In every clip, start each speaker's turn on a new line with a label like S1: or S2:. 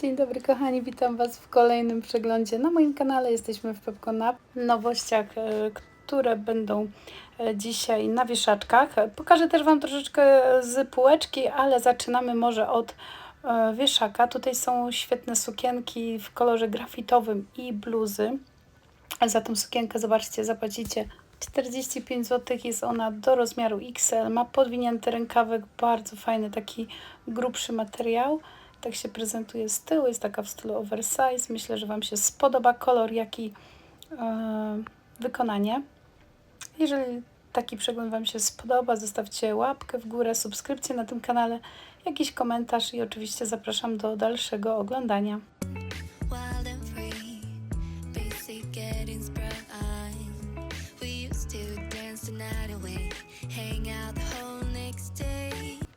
S1: Dzień dobry kochani, witam Was w kolejnym przeglądzie na moim kanale. Jesteśmy w Pepko na nowościach, e, które będą e, dzisiaj na wieszaczkach. Pokażę też Wam troszeczkę z półeczki, ale zaczynamy może od e, wieszaka. Tutaj są świetne sukienki w kolorze grafitowym i bluzy. Za tą sukienkę, zobaczcie, zapłacicie 45 zł. Jest ona do rozmiaru XL. Ma podwinięty rękawek, bardzo fajny, taki grubszy materiał. Tak się prezentuje z tyłu, jest taka w stylu oversize. Myślę, że Wam się spodoba kolor, jak i e, wykonanie. Jeżeli taki przegląd Wam się spodoba, zostawcie łapkę w górę, subskrypcję na tym kanale, jakiś komentarz i oczywiście zapraszam do dalszego oglądania.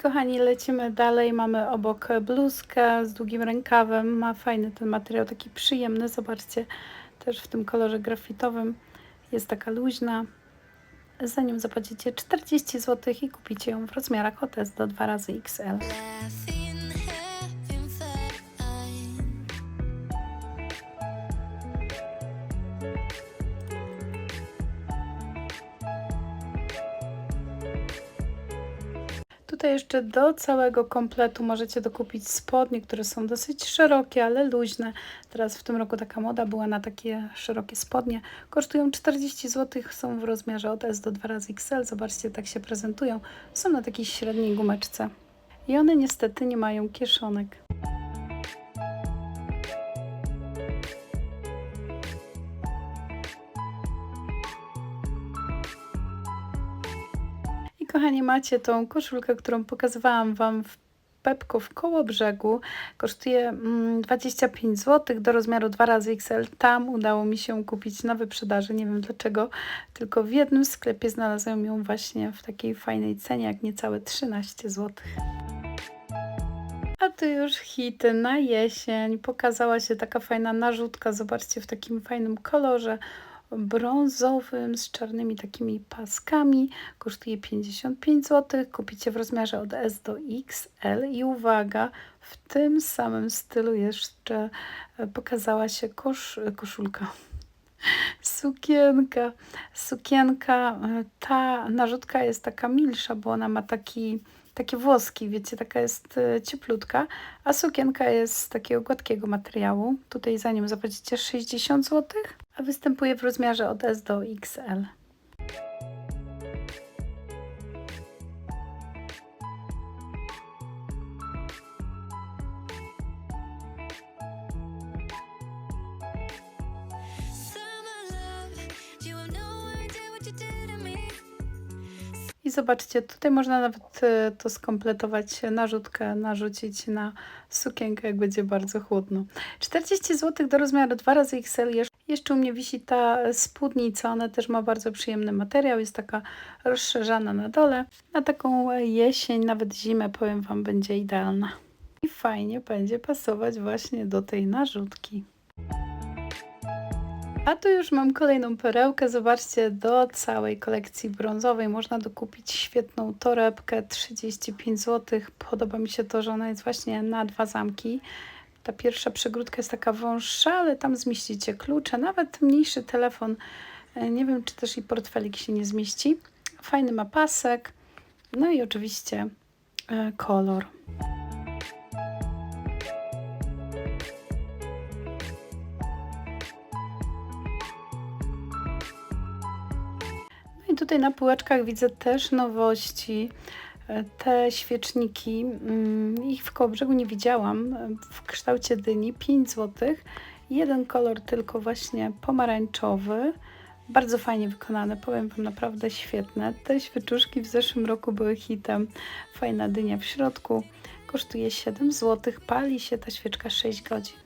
S1: Kochani, lecimy dalej. Mamy obok bluzkę z długim rękawem. Ma fajny ten materiał, taki przyjemny. Zobaczcie, też w tym kolorze grafitowym. Jest taka luźna. Za nią zapłacicie 40 zł i kupicie ją w rozmiarach od S do 2 razy XL. Tutaj jeszcze do całego kompletu możecie dokupić spodnie, które są dosyć szerokie, ale luźne. Teraz w tym roku taka moda była na takie szerokie spodnie. Kosztują 40 zł, są w rozmiarze od S do 2 razy XL. Zobaczcie, tak się prezentują. Są na takiej średniej gumeczce. I one niestety nie mają kieszonek. Kochani, macie tą koszulkę, którą pokazywałam Wam w Pepko w koło brzegu. Kosztuje mm, 25 zł do rozmiaru 2 razy XL. Tam udało mi się kupić na wyprzedaży. Nie wiem dlaczego, tylko w jednym sklepie znalazłem ją właśnie w takiej fajnej cenie, jak niecałe 13 zł. A tu już hity na jesień. Pokazała się taka fajna narzutka. Zobaczcie, w takim fajnym kolorze brązowym z czarnymi takimi paskami. Kosztuje 55 zł. Kupicie w rozmiarze od S do XL. I uwaga, w tym samym stylu jeszcze pokazała się kosz, koszulka. Sukienka. Sukienka, ta narzutka jest taka milsza, bo ona ma taki takie włoski, wiecie, taka jest e, cieplutka, a sukienka jest z takiego gładkiego materiału. Tutaj za nią zapłacicie 60 zł, a występuje w rozmiarze od S do XL. Zobaczcie, tutaj można nawet e, to skompletować, narzutkę narzucić na sukienkę, jak będzie bardzo chłodno. 40 zł do rozmiaru 2 razy XL. Jesz- Jeszcze u mnie wisi ta spódnica, ona też ma bardzo przyjemny materiał, jest taka rozszerzana na dole. Na taką jesień, nawet zimę, powiem Wam, będzie idealna. I fajnie będzie pasować właśnie do tej narzutki. A tu już mam kolejną perełkę. Zobaczcie, do całej kolekcji brązowej można dokupić świetną torebkę 35 zł. Podoba mi się to, że ona jest właśnie na dwa zamki. Ta pierwsza przegródka jest taka wąższa, ale tam zmieścicie klucze, nawet mniejszy telefon. E, Nie wiem, czy też i portfelik się nie zmieści. Fajny ma pasek. No i oczywiście e, kolor. Tutaj na półeczkach widzę też nowości. E, Te świeczniki, mm, ich w Kołobrzegu nie widziałam, e, w kształcie dyni, 5 zł. Jeden kolor tylko właśnie pomarańczowy. Bardzo fajnie wykonane, powiem Wam, naprawdę świetne. Te świeczuszki w zeszłym roku były hitem. Fajna dynia w środku. Kosztuje 7 zł. Pali się ta świeczka 6 godzin.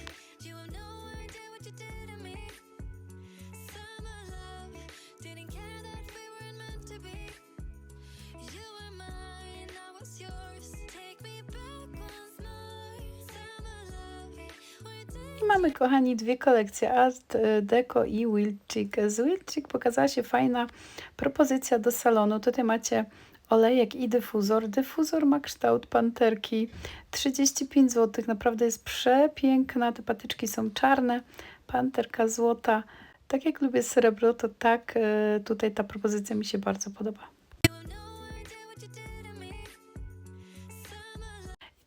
S2: I
S1: mamy, kochani, dwie kolekcje Art Deco i Wildchick. Z Wildchick pokazała się fajna propozycja do salonu. Tutaj macie olejek i dyfuzor. Dyfuzor ma kształt panterki. 35 zł. Naprawdę jest przepiękna. Te patyczki są czarne. Panterka złota. Tak jak lubię srebro, to tak e, tutaj ta propozycja mi się bardzo podoba.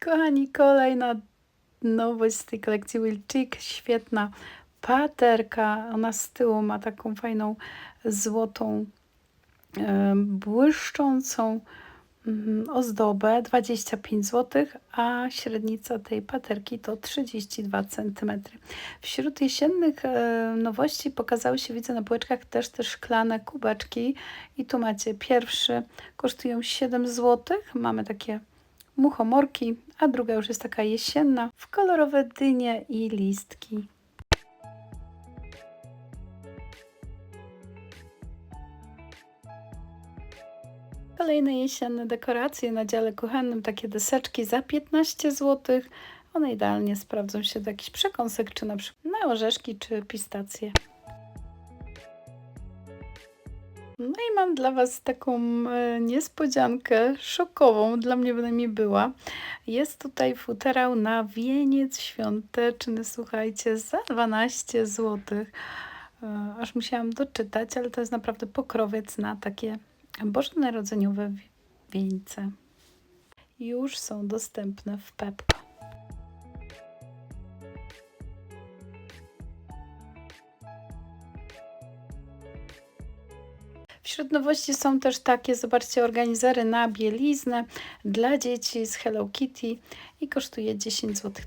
S1: Kochani, kolejna nowość z tej kolekcji Will. Świetna paterka. Ona z tyłu ma taką fajną złotą, e, błyszczącą mhm, ozdobę 25 zł, a średnica tej paterki to 32 cm. Wśród jesiennych e, nowości pokazały się, widzę na półeczkach też te szklane kubeczki i tu macie pierwszy, kosztują 7 zł. Mamy takie muchomorki, a druga już jest taka jesienna w kolorowe dynie i listki. Kolejne jesienne dekoracje na dziale kuchennym, takie deseczki za 15 zł. One idealnie sprawdzą się do jakichś przekąsek, czy na przykład na orzeszki, czy pistacje. No i mam dla Was taką e, niespodziankę, szokową, dla mnie bynajmniej była. Jest tutaj futerał na wieniec świąteczny, słuchajcie, za 12 zł. Aż musiałam doczytać, ale to jest naprawdę pokrowiec na takie bożonarodzeniowe wi- wieńce. Już są dostępne w Pepko. Wśród nowości są też takie, zobaczcie, organizery na bieliznę dla dzieci z Hello Kitty i kosztuje 10 zł.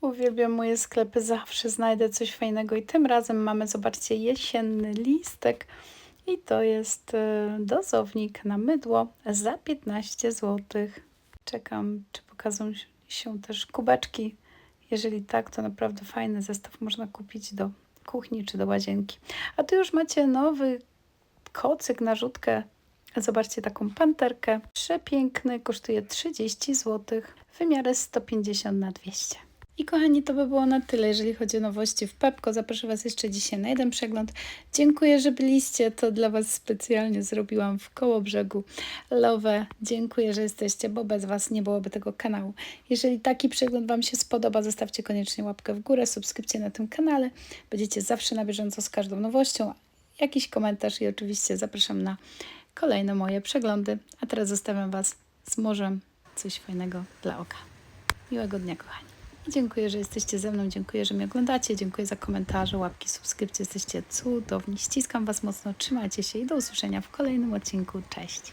S1: Uwielbiam moje sklepy, zawsze znajdę coś fajnego i tym razem mamy, zobaczcie, jesienny listek i to jest e, dozownik na mydło za 15 zł. Czekam, czy pokażą się też kubeczki. Jeżeli tak, to naprawdę fajny zestaw można kupić do kuchni czy do łazienki. A tu już macie nowy kocyk na rzutkę. Zobaczcie taką panterkę. Przepiękny, kosztuje 30 zł. Wymiary 150 na 200. I kochani, to by było na tyle, jeżeli chodzi o nowości w Pepko. Zapraszam Was jeszcze dzisiaj na jeden przegląd. Dziękuję, że byliście. To dla Was specjalnie zrobiłam w koło brzegu Love. Dziękuję, że jesteście, bo bez Was nie byłoby tego kanału. Jeżeli taki przegląd Wam się spodoba, zostawcie koniecznie łapkę w górę, subskrypcję na tym kanale. Będziecie zawsze na bieżąco z każdą nowością. Jakiś komentarz i oczywiście zapraszam na kolejne moje przeglądy. A teraz zostawiam Was z morzem. Coś fajnego dla oka. Miłego dnia, kochani. Dziękuję, że jesteście ze mną. Dziękuję, że mnie oglądacie. Dziękuję za komentarze, łapki, subskrypcje. Jesteście cudowni. Ściskam Was mocno. Trzymajcie się i do usłyszenia w kolejnym odcinku. Cześć.